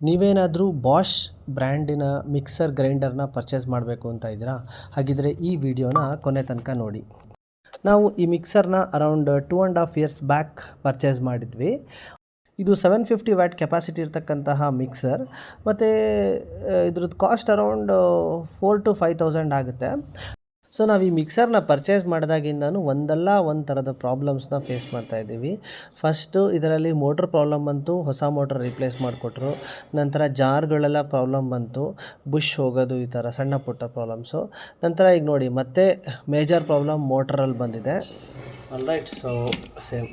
ನೀವೇನಾದರೂ ಬಾಷ್ ಬ್ರ್ಯಾಂಡಿನ mixer ಗ್ರೈಂಡರ್ನ purchase ಮಾಡಬೇಕು ಅಂತ ಇದ್ದೀರಾ? ಹಾಗಿದ್ರೆ ಈ ವಿಡಿಯೋನ ಕೊನೆ ತನಕ ನೋಡಿ. ನಾವು ಈ ಮಿಕ್ಸರ್ನ around two and half years back purchase ಮಾಡಿದ್ವಿ. ಇದು ಸೆವೆನ್ ಫಿಫ್ಟಿ ವ್ಯಾಟ್ ಕೆಪಾಸಿಟಿ ಇರ್ತಕ್ಕಂತಹ ಮಿಕ್ಸರ್. ಮತ್ತು ಇದ್ರದ್ದು cost around four to five thousand ಆಗುತ್ತೆ. ಸೊ ನಾವು ಈ ಮಿಕ್ಸರ್ನ ಪರ್ಚೇಸ್ ಮಾಡಿದಾಗಿಂದನೂ ಒಂದಲ್ಲ ಒಂದು ಥರದ ಪ್ರಾಬ್ಲಮ್ಸ್ನ ಫೇಸ್ ಮಾಡ್ತಾ ಇದ್ದೀವಿ. ಫಸ್ಟು ಇದರಲ್ಲಿ ಮೋಟ್ರ್ ಪ್ರಾಬ್ಲಮ್ ಬಂತು, ಹೊಸ ಮೋಟ್ರ್ ರಿಪ್ಲೇಸ್ ಮಾಡಿಕೊಟ್ರು. ನಂತರ ಜಾರ್ಗಳೆಲ್ಲ ಪ್ರಾಬ್ಲಮ್ ಬಂತು ಬುಷ್ ಹೋಗೋದು ಈ ಥರ ಸಣ್ಣ ಪುಟ್ಟ ಪ್ರಾಬ್ಲಮ್ಸು ನಂತರ ಈಗ ನೋಡಿ, ಮತ್ತೆ ಮೇಜರ್ ಪ್ರಾಬ್ಲಮ್ ಮೋಟ್ರಲ್ಲಿ ಬಂದಿದೆ. All right so same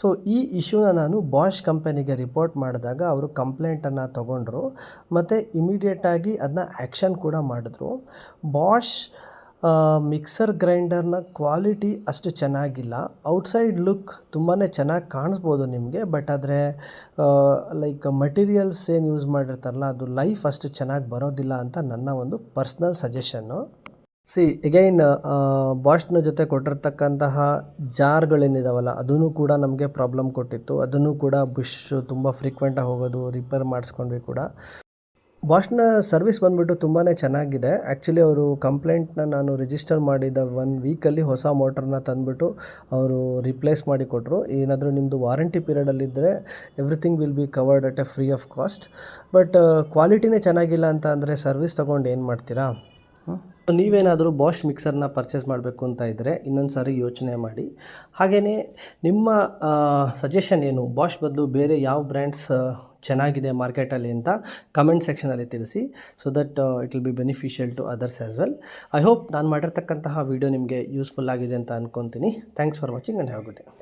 so ಈ ಇಶ್ಯೂನ ನಾನು ಬಾಷ್ ಕಂಪನಿಗೆ ರಿಪೋರ್ಟ್ ಮಾಡಿದಾಗ ಅವರು ಕಂಪ್ಲೇಂಟನ್ನು ತೊಗೊಂಡ್ರು. ಮತ್ತು ಇಮಿಡಿಯೇಟಾಗಿ ಅದನ್ನ ಆ್ಯಕ್ಷನ್ ಕೂಡ ಮಾಡಿದ್ರು. ಬಾಷ್ ಮಿಕ್ಸರ್ ಗ್ರೈಂಡರ್ನ ಕ್ವಾಲಿಟಿ ಅಷ್ಟು ಚೆನ್ನಾಗಿಲ್ಲ. ಔಟ್ಸೈಡ್ ಲುಕ್ ತುಂಬಾ ಚೆನ್ನಾಗಿ ಕಾಣಿಸ್ಬೋದು ನಿಮಗೆ. ಬಟ್ ಆದರೆ ಲೈಕ್ ಮಟೀರಿಯಲ್ಸ್ ಏನು ಯೂಸ್ ಮಾಡಿರ್ತಾರಲ್ಲ, ಅದು ಲೈಫ್ ಅಷ್ಟು ಚೆನ್ನಾಗಿ ಬರೋದಿಲ್ಲ ಅಂತ ನನ್ನ ಒಂದು ಪರ್ಸ್ನಲ್ ಸಜೆಷನ್ನು ಸಿ ಎಗೈನ್ ಬಾಷ್ನ ಜೊತೆ ಕೊಟ್ಟಿರ್ತಕ್ಕಂತಹ ಜಾರ್ಗಳೇನಿದಾವಲ್ಲ ಅದೂ ಕೂಡ ನಮಗೆ ಪ್ರಾಬ್ಲಮ್ ಕೊಟ್ಟಿತ್ತು. ಅದನ್ನು ಕೂಡ ಬುಷ್ ತುಂಬ ಫ್ರೀಕ್ವೆಂಟಾಗಿ ಹೋಗೋದು ರಿಪೇರ್ ಮಾಡಿಸ್ಕೊಂಡ್ವಿ ಕೂಡ. ಬಾಷ್ನ ಸರ್ವಿಸ್ ಬಂದುಬಿಟ್ಟು ತುಂಬಾ ಚೆನ್ನಾಗಿದೆ. ಆ್ಯಕ್ಚುಲಿ ಅವರು ಕಂಪ್ಲೇಂಟ್ನ ನಾನು ರಿಜಿಸ್ಟರ್ ಮಾಡಿದ ಒನ್ ವೀಕಲ್ಲಿ ಹೊಸ ಮೋಟ್ರನ್ನ ತಂದುಬಿಟ್ಟು ಅವರು ರಿಪ್ಲೇಸ್ ಮಾಡಿ ಕೊಟ್ಟರು ಏನಾದರೂ ನಿಮ್ಮದು warranty ಪೀರಿಯಡಲ್ಲಿದ್ದರೆ everything will be covered at a free of cost but ಕ್ವಾಲಿಟಿನೇ ಚೆನ್ನಾಗಿಲ್ಲ ಅಂತ ಅಂದರೆ ಸರ್ವಿಸ್ ತೊಗೊಂಡು ಏನು ಮಾಡ್ತೀರಾ? ನೀವೇನಾದರೂ ಬಾಷ್ ಮಿಕ್ಸರ್ನ ಪರ್ಚೇಸ್ ಮಾಡಬೇಕು ಅಂತ ಇದ್ದರೆ ಇನ್ನೊಂದು ಸಾರಿ ಯೋಚನೆ ಮಾಡಿ. ಹಾಗೆಯೇ ನಿಮ್ಮ ಸಜೆಷನ್ ಏನು? ಬಾಷ್ ಬದಲು ಬೇರೆ ಯಾವ ಬ್ರ್ಯಾಂಡ್ಸ್ ಚೆನ್ನಾಗಿದೆ ಮಾರ್ಕೆಟಲ್ಲಿ ಅಂತ ಕಮೆಂಟ್ ಸೆಕ್ಷನಲ್ಲಿ ತಿಳಿಸಿ so that it will be beneficial to others as well I hope ನಾನು ಮಾಡಿರ್ತಕ್ಕಂತಹ ವೀಡಿಯೋ ನಿಮಗೆ ಯೂಸ್ಫುಲ್ ಆಗಿದೆ ಅಂತ ಅಂದ್ಕೊತೀನಿ thanks for watching and have good day